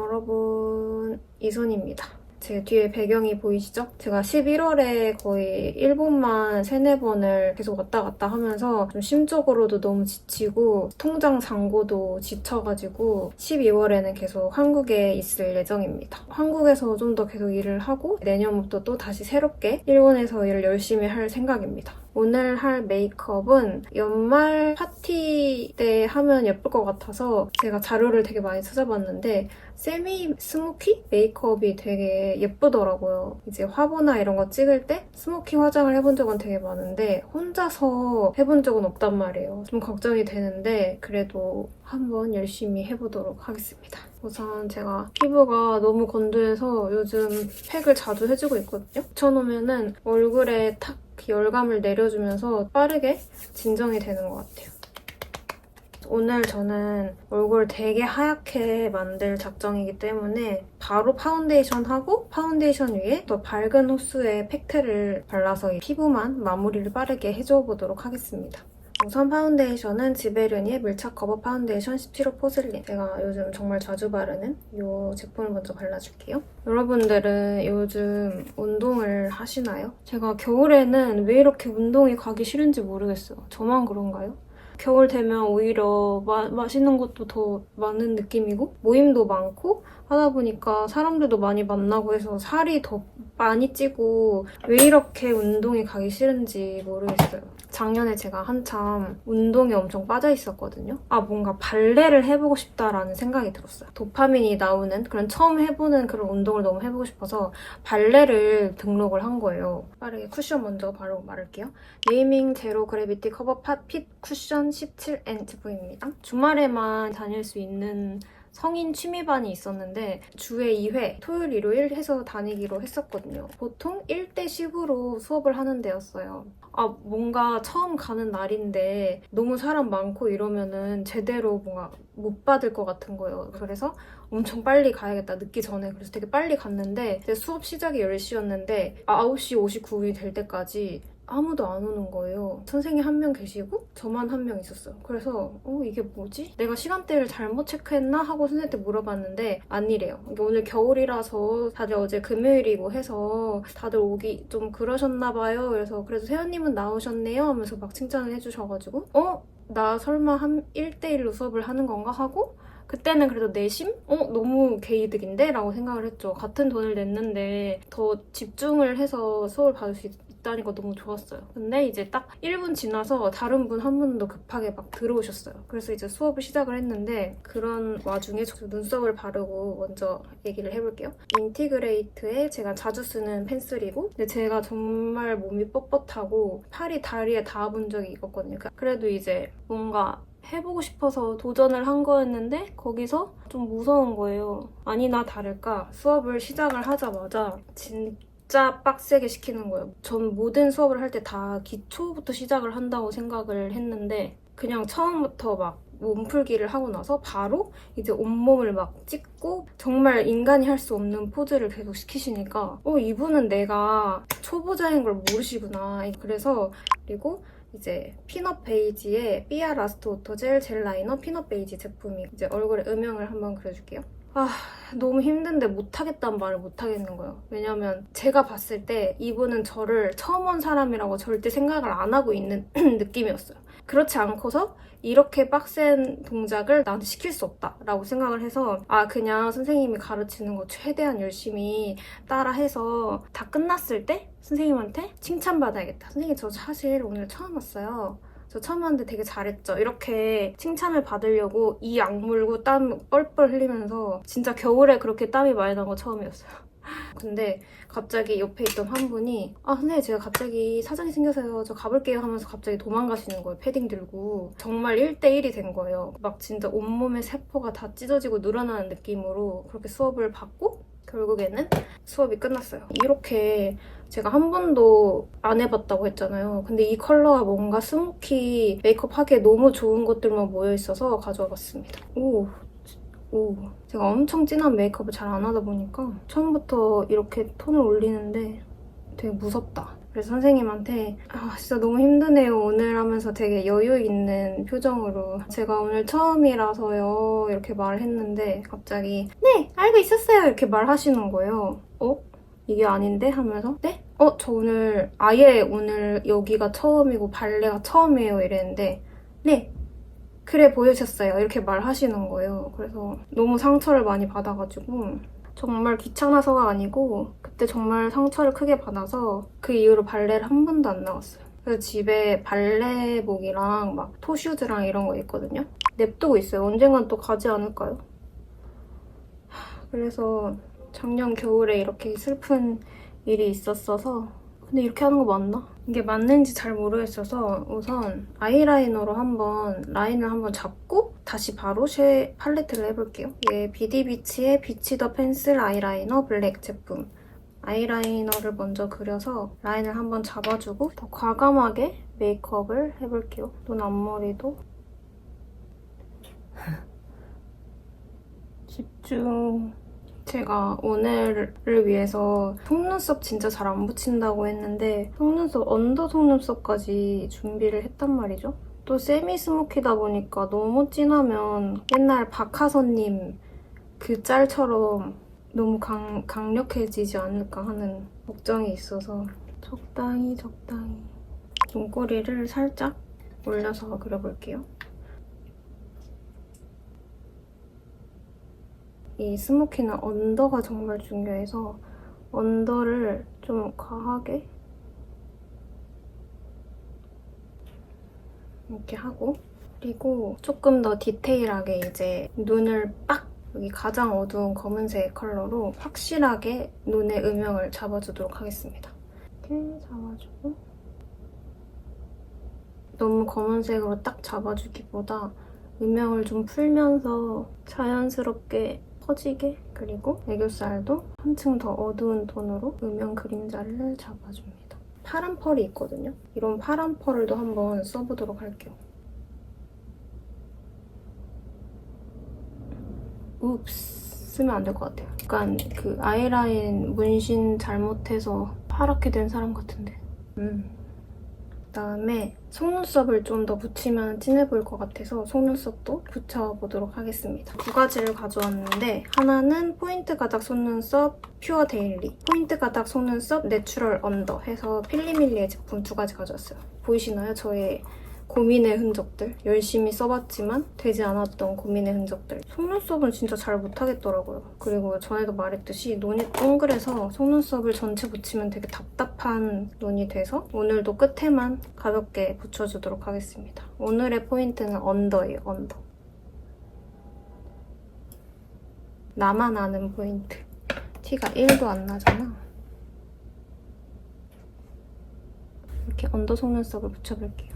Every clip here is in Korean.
여러분 이선입니다. 제 뒤에 배경이 보이시죠? 제가 11월에 거의 일본만 세네 번을 계속 왔다 갔다 하면서 좀 심적으로도 너무 지치고 통장 잔고도 지쳐가지고 12월에는 계속 한국에 있을 예정입니다. 한국에서 좀 더 계속 일을 하고 내년부터 또 다시 새롭게 일본에서 일을 열심히 할 생각입니다. 오늘 할 메이크업은 연말 파티 때 하면 예쁠 것 같아서 제가 자료를 되게 많이 찾아봤는데 세미 스모키 메이크업이 되게 예쁘더라고요. 이제 화보나 이런 거 찍을 때 스모키 화장을 해본 적은 되게 많은데 혼자서 해본 적은 없단 말이에요. 좀 걱정이 되는데 그래도 한번 열심히 해보도록 하겠습니다. 우선 제가 피부가 너무 건조해서 요즘 팩을 자주 해주고 있거든요. 붙여놓으면은 얼굴에 탁 열감을 내려주면서 빠르게 진정이 되는 것 같아요. 오늘 저는 얼굴 되게 하얗게 만들 작정이기 때문에 바로 파운데이션 하고 파운데이션 위에 더 밝은 호수의 팩트를 발라서 이 피부만 마무리를 빠르게 해줘 보도록 하겠습니다. 우선 파운데이션은 지베르니의 밀착 커버 파운데이션 17호 포슬린 제가 요즘 정말 자주 바르는 이 제품을 먼저 발라줄게요. 여러분들은 요즘 운동을 하시나요? 제가 겨울에는 왜 이렇게 운동이 가기 싫은지 모르겠어요. 저만 그런가요? 겨울 되면 오히려 마, 맛있는 것도 더 많은 느낌이고 모임도 많고 하다 보니까 사람들도 많이 만나고 해서 살이 더 많이 찌고 왜 이렇게 운동이 가기 싫은지 모르겠어요. 작년에 제가 한참 운동에 엄청 빠져 있었거든요. 아 뭔가 발레를 해보고 싶다라는 생각이 들었어요. 도파민이 나오는 그런 처음 해보는 그런 운동을 너무 해보고 싶어서 발레를 등록을 한 거예요. 빠르게 쿠션 먼저 바르고 말할게요. 네이밍 제로 그래비티 커버 팟핏 쿠션 17N 제품입니다. 주말에만 다닐 수 있는 성인 취미반이 있었는데 주에 2회 토요일 일요일 해서 다니기로 했었거든요. 보통 1대 10으로 수업을 하는 데였어요. 아 뭔가 처음 가는 날인데 너무 사람 많고 이러면은 제대로 뭔가 못 받을 것 같은 거예요. 그래서 엄청 빨리 가야겠다 늦기 전에 그래서 되게 빨리 갔는데 제 수업 시작이 10시였는데 9시 59분이 될 때까지 아무도 안 오는 거예요. 선생님 한 명 계시고 저만 한 명 있었어요. 그래서 어 이게 뭐지? 내가 시간대를 잘못 체크했나 하고 선생님한테 물어봤는데 아니래요. 이게 오늘 겨울이라서 다들 어제 금요일이고 해서 다들 오기 좀 그러셨나 봐요. 그래서 그래도 세연님은 나오셨네요 하면서 막 칭찬을 해주셔가지고 어? 나 설마 한 1대1로 수업을 하는 건가 하고 그때는 그래도 내심? 어? 너무 개이득인데? 라고 생각을 했죠. 같은 돈을 냈는데 더 집중을 해서 수업을 받을 수 있, 있다니까 너무 좋았어요. 근데 이제 딱 1분 지나서 다른 분 한 분도 급하게 막 들어오셨어요. 그래서 이제 수업을 시작을 했는데 그런 와중에 저 눈썹을 바르고 먼저 얘기를 해볼게요. 인티그레이트의 제가 자주 쓰는 펜슬이고 근데 제가 정말 몸이 뻣뻣하고 팔이 다리에 닿아본 적이 있었거든요. 그래도 이제 뭔가 해보고 싶어서 도전을 한 거였는데 거기서 좀 무서운 거예요. 아니나 다를까 수업을 시작을 하자마자 진 짜 빡세게 시키는 거예요. 전 모든 수업을 할 때 다 기초부터 시작을 한다고 생각을 했는데 그냥 처음부터 막 몸풀기를 하고 나서 바로 이제 온몸을 막 찍고 정말 인간이 할 수 없는 포즈를 계속 시키시니까 어 이분은 내가 초보자인 걸 모르시구나 그래서 그리고 이제 피넛 베이지의 삐아 라스트 오토 젤 젤 라이너 피넛 베이지 제품이 이제 얼굴에 음영을 한번 그려줄게요. 아 너무 힘든데 못하겠다는 말을 못하겠는 거예요. 왜냐면 제가 봤을 때 이분은 저를 처음 온 사람이라고 절대 생각을 안 하고 있는 느낌이었어요. 그렇지 않고서 이렇게 빡센 동작을 나한테 시킬 수 없다라고 생각을 해서 아 그냥 선생님이 가르치는 거 최대한 열심히 따라해서 다 끝났을 때 선생님한테 칭찬받아야겠다. 선생님 저 사실 오늘 처음 왔어요. 저 처음 왔는데 되게 잘했죠. 이렇게 칭찬을 받으려고 이 악물고 땀 뻘뻘 흘리면서 진짜 겨울에 그렇게 땀이 많이 난 거 처음이었어요. 근데 갑자기 옆에 있던 한 분이 아 선생님 제가 갑자기 사정이 생겨서요. 저 가볼게요. 하면서 갑자기 도망가시는 거예요 패딩 들고. 정말 1대1이 된 거예요. 막 진짜 온몸의 세포가 다 찢어지고 늘어나는 느낌으로 그렇게 수업을 받고 결국에는 수업이 끝났어요. 이렇게 제가 한 번도 안 해봤다고 했잖아요. 근데 이 컬러가 뭔가 스모키 메이크업 하기에 너무 좋은 것들만 모여있어서 가져와 봤습니다. 오 오, 제가 엄청 진한 메이크업을 잘 안 하다 보니까 처음부터 이렇게 톤을 올리는데 되게 무섭다. 그래서 선생님한테 아 진짜 너무 힘드네요. 오늘 하면서 되게 여유 있는 표정으로. 제가 오늘 처음이라서요. 이렇게 말을 했는데 갑자기 네 알고 있었어요. 이렇게 말하시는 거예요. 어? 이게 아닌데 하면서 네? 어 저 오늘 아예 오늘 여기가 처음이고 발레가 처음이에요 이랬는데 네 그래 보여셨어요 이렇게 말하시는 거예요 그래서 너무 상처를 많이 받아가지고 정말 귀찮아서가 아니고 그때 정말 상처를 크게 받아서 그 이후로 발레를 한 번도 안 나갔어요. 그래서 집에 발레복이랑 막 토슈즈랑 이런 거 있거든요. 냅두고 있어요. 언젠간 또 가지 않을까요? 하, 그래서 작년 겨울에 이렇게 슬픈 일이 있었어서 근데 이렇게 하는 거 맞나? 이게 맞는지 잘 모르겠어서 우선 아이라이너로 한번 라인을 한번 잡고 다시 바로 쉐 팔레트를 해볼게요. 이게 비디비치의 비치 더 펜슬 아이라이너 블랙 제품. 아이라이너를 먼저 그려서 라인을 한번 잡아주고 더 과감하게 메이크업을 해볼게요. 눈 앞머리도 집중. 제가 오늘을 위해서 속눈썹 진짜 잘 안 붙인다고 했는데 속눈썹 언더 속눈썹까지 준비를 했단 말이죠. 또 세미 스모키다 보니까 너무 진하면 옛날 박하선님 그 짤처럼 너무 강, 강력해지지 않을까 하는 걱정이 있어서 적당히 적당히 눈꼬리를 살짝 올려서 그려볼게요. 이 스모키는 언더가 정말 중요해서 언더를 좀 과하게 이렇게 하고 그리고 조금 더 디테일하게 이제 눈을 빡 여기 가장 어두운 검은색 컬러로 확실하게 눈의 음영을 잡아주도록 하겠습니다. 이렇게 잡아주고 너무 검은색으로 딱 잡아주기보다 음영을 좀 풀면서 자연스럽게 퍼지게 그리고 애교살도 한층 더 어두운 톤으로 음영 그림자를 잡아줍니다. 파란 펄이 있거든요. 이런 파란 펄을도 한번 써보도록 할게요. 읍스 쓰면 안 될 것 같아요. 약간 그 아이라인 문신 잘못해서 파랗게 된 사람 같은데. 음. 그다음에 속눈썹을 좀 더 붙이면 진해 보일 것 같아서 속눈썹도 붙여보도록 하겠습니다. 두 가지를 가져왔는데 하나는 포인트 가닥 속눈썹 퓨어 데일리 포인트 가닥 속눈썹 내추럴 언더 해서 필리밀리의 제품 두 가지 가져왔어요. 보이시나요? 저의 고민의 흔적들. 열심히 써봤지만 되지 않았던 고민의 흔적들. 속눈썹은 진짜 잘 못하겠더라고요. 그리고 전에도 말했듯이 눈이 동그래서 속눈썹을 전체 붙이면 되게 답답한 눈이 돼서 오늘도 끝에만 가볍게 붙여주도록 하겠습니다. 오늘의 포인트는 언더예요 언더. 나만 아는 포인트. 티가 1도 안 나잖아. 이렇게 언더 속눈썹을 붙여볼게요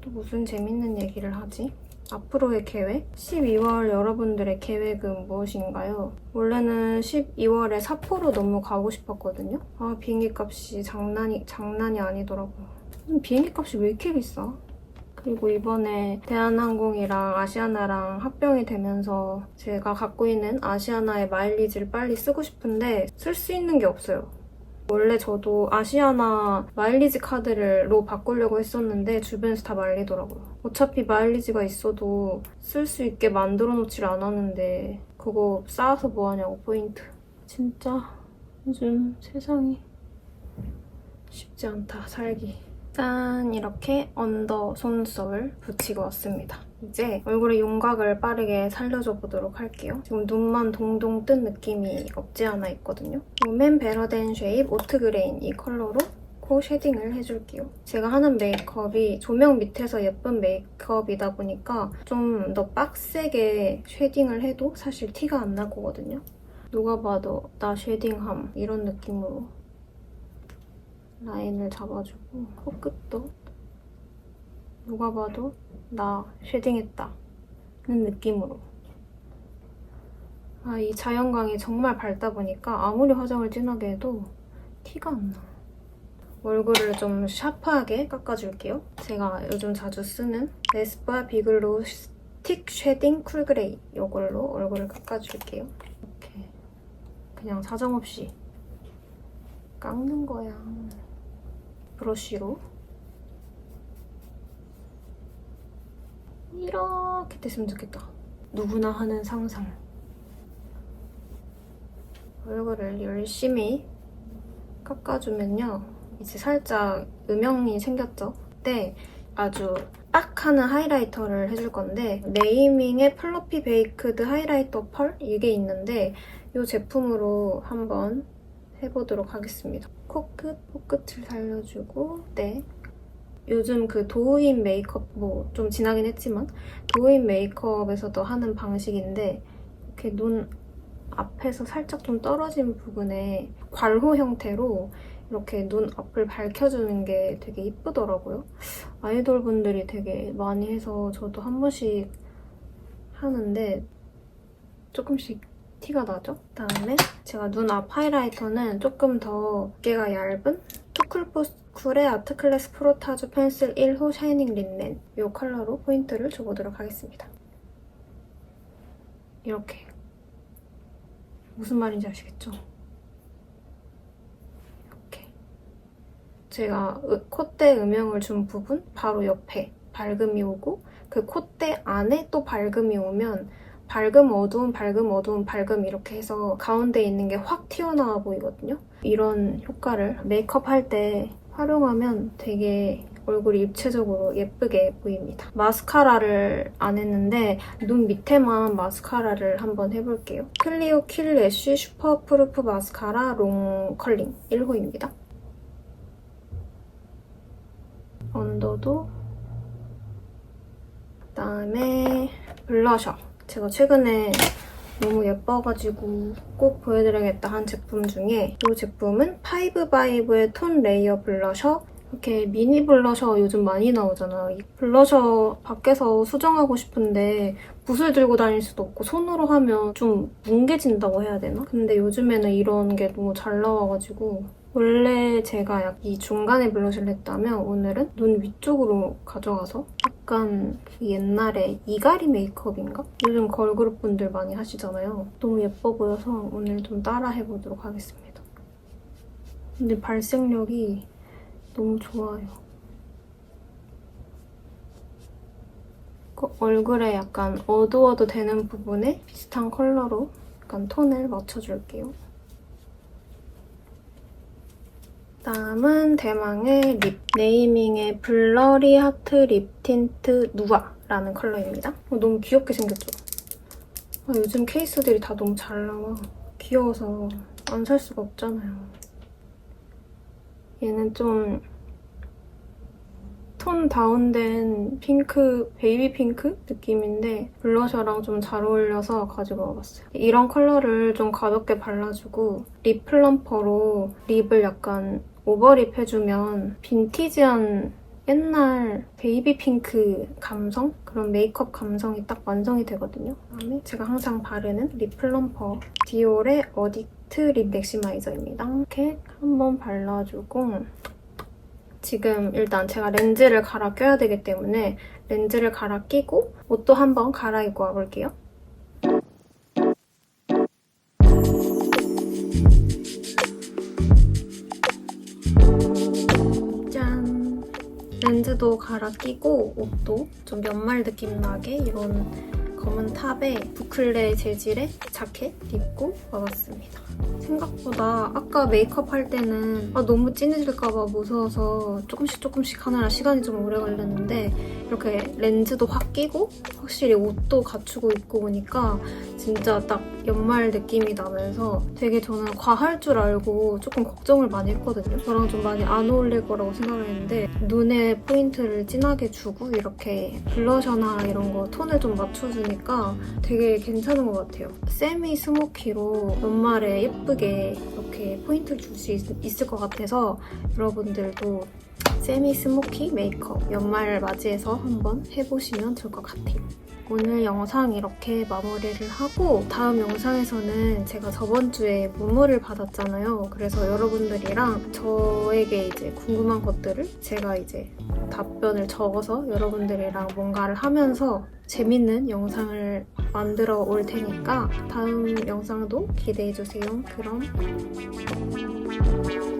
또 무슨 재밌는 얘기를 하지? 앞으로의 계획? 12월 여러분들의 계획은 무엇인가요? 원래는 12월에 삿포로 너무 가고 싶었거든요. 아 비행기 값이 장난이 장난이 아니더라고요. 음, 비행기 값이 왜 이렇게 비싸? 그리고 이번에 대한항공이랑 아시아나랑 합병이 되면서 제가 갖고 있는 아시아나의 마일리지를 빨리 쓰고 싶은데 쓸 수 있는 게 없어요. 원래 저도 아시아나 마일리지 카드를로 바꾸려고 했었는데 주변에서 다 말리더라고요. 어차피 마일리지가 있어도 쓸 수 있게 만들어 놓질 않았는데 그거 쌓아서 뭐하냐고 포인트. 진짜 요즘 세상이 쉽지 않다 살기. 짠 이렇게 언더 속눈썹을 붙이고 왔습니다. 이제 얼굴의 윤곽을 빠르게 살려줘 보도록 할게요. 지금 눈만 동동 뜬 느낌이 없지 않아 있거든요. 롬앤 베러덴 쉐입 오트 그레인 이 컬러로 코 쉐딩을 해줄게요. 제가 하는 메이크업이 조명 밑에서 예쁜 메이크업이다 보니까 좀 더 빡세게 쉐딩을 해도 사실 티가 안 날 거거든요. 누가 봐도 나 쉐딩함 이런 느낌으로 라인을 잡아주고 코끝도 누가 봐도 나 쉐딩했다 는 느낌으로 아, 이 자연광이 정말 밝다 보니까 아무리 화장을 진하게 해도 티가 안 나. 얼굴을 좀 샤프하게 깎아줄게요. 제가 요즘 자주 쓰는 에스쁘아 비글로우 스틱 쉐딩 쿨그레이 이걸로 얼굴을 깎아줄게요. 이렇게 그냥 사정없이 깎는 거야. 브러쉬로 이렇게 됐으면 좋겠다. 누구나 하는 상상. 얼굴을 열심히 깎아주면요. 이제 살짝 음영이 생겼죠? 그때 아주 딱 하는 하이라이터를 해줄 건데 네이밍의 플러피 베이크드 하이라이터 펄 이게 있는데 이 제품으로 한번 해보도록 하겠습니다. 코끝, 코끝을 살려주고 네. 요즘 그 도우인 메이크업 뭐 좀 지나긴 했지만 도우인 메이크업에서도 하는 방식인데 이렇게 눈 앞에서 살짝 좀 떨어진 부분에 괄호 형태로 이렇게 눈 앞을 밝혀주는 게 되게 이쁘더라고요. 아이돌 분들이 되게 많이 해서 저도 한 번씩 하는데 조금씩 티가 나죠? 그다음에 제가 눈 앞 하이라이터는 조금 더 두께가 얇은 투쿨포스 쿨의 아트클래스 프로타주 펜슬 1호 샤이닝 린넨 이 컬러로 포인트를 줘보도록 하겠습니다. 이렇게 무슨 말인지 아시겠죠? 이렇게 제가 으- 콧대 음영을 준 부분 바로 옆에 밝음이 오고 그 콧대 안에 또 밝음이 오면 밝음 어두움 밝음 어두움 밝음 이렇게 해서 가운데 있는 게 확 튀어나와 보이거든요. 이런 효과를 메이크업 할 때 활용하면 되게 얼굴이 입체적으로 예쁘게 보입니다. 마스카라를 안 했는데 눈 밑에만 마스카라를 한번 해볼게요. 클리오 킬 애쉬 슈퍼 프루프 마스카라 롱 컬링 1호입니다. 언더도 그다음에 블러셔 제가 최근에 너무 예뻐가지고 꼭 보여드려야겠다 한 제품 중에 이 제품은 파이브바이브의 톤 레이어 블러셔 이렇게 미니 블러셔 요즘 많이 나오잖아. 이 블러셔 밖에서 수정하고 싶은데 붓을 들고 다닐 수도 없고 손으로 하면 좀 뭉개진다고 해야 되나? 근데 요즘에는 이런 게 너무 잘 나와가지고 원래 제가 약 이 중간에 블러셔를 했다면 오늘은 눈 위쪽으로 가져가서 약간 그 옛날에 이가리 메이크업인가? 요즘 걸그룹 분들 많이 하시잖아요. 너무 예뻐 보여서 오늘 좀 따라 해보도록 하겠습니다. 근데 발색력이 너무 좋아요. 그 얼굴에 약간 어두워도 되는 부분에 비슷한 컬러로 약간 톤을 맞춰줄게요. 다음은 대망의 립. 네이밍의 블러리 하트 립 틴트 누아라는 컬러입니다. 어, 너무 귀엽게 생겼죠? 아, 요즘 케이스들이 다 너무 잘 나와. 귀여워서 안 살 수가 없잖아요. 얘는 좀 톤 다운된 핑크, 베이비 핑크 느낌인데 블러셔랑 좀 잘 어울려서 가지고 와봤어요. 이런 컬러를 좀 가볍게 발라주고 립 플럼퍼로 립을 약간 오버립 해주면 빈티지한 옛날 베이비 핑크 감성? 그런 메이크업 감성이 딱 완성이 되거든요. 그다음에 제가 항상 바르는 립 플럼퍼 디올의 어딕트 립 맥시마이저입니다. 이렇게 한번 발라주고 지금 일단 제가 렌즈를 갈아 껴야 되기 때문에 렌즈를 갈아 끼고 옷도 한번 갈아입고 와볼게요. 렌즈도 갈아 끼고 옷도 좀 연말 느낌 나게 이런 검은 탑에 부클레 재질의 자켓 입고 와봤습니다. 생각보다 아까 메이크업 할 때는 아, 너무 진해질까봐 무서워서 조금씩 조금씩 하느라 시간이 좀 오래 걸렸는데 이렇게 렌즈도 확 끼고 확실히 옷도 갖추고 입고 오니까 진짜 딱 연말 느낌이 나면서 되게 저는 과할 줄 알고 조금 걱정을 많이 했거든요. 저랑 좀 많이 안 어울릴 거라고 생각을 했는데 눈에 포인트를 진하게 주고 이렇게 블러셔나 이런 거 톤을 좀 맞춰주니까 되게 괜찮은 것 같아요. 세미 스모키로 연말에 예쁘게 이렇게 포인트를 줄 수 있을 것 같아서 여러분들도 세미 스모키 메이크업 연말 맞이해서 한번 해보시면 좋을 것 같아요. 오늘 영상 이렇게 마무리를 하고 다음 영상에서는 제가 저번 주에 문물을 받았잖아요. 그래서 여러분들이랑 저에게 이제 궁금한 것들을 제가 이제 답변을 적어서 여러분들이랑 뭔가를 하면서 재밌는 영상을 만들어 올 테니까 다음 영상도 기대해 주세요. 그럼 음.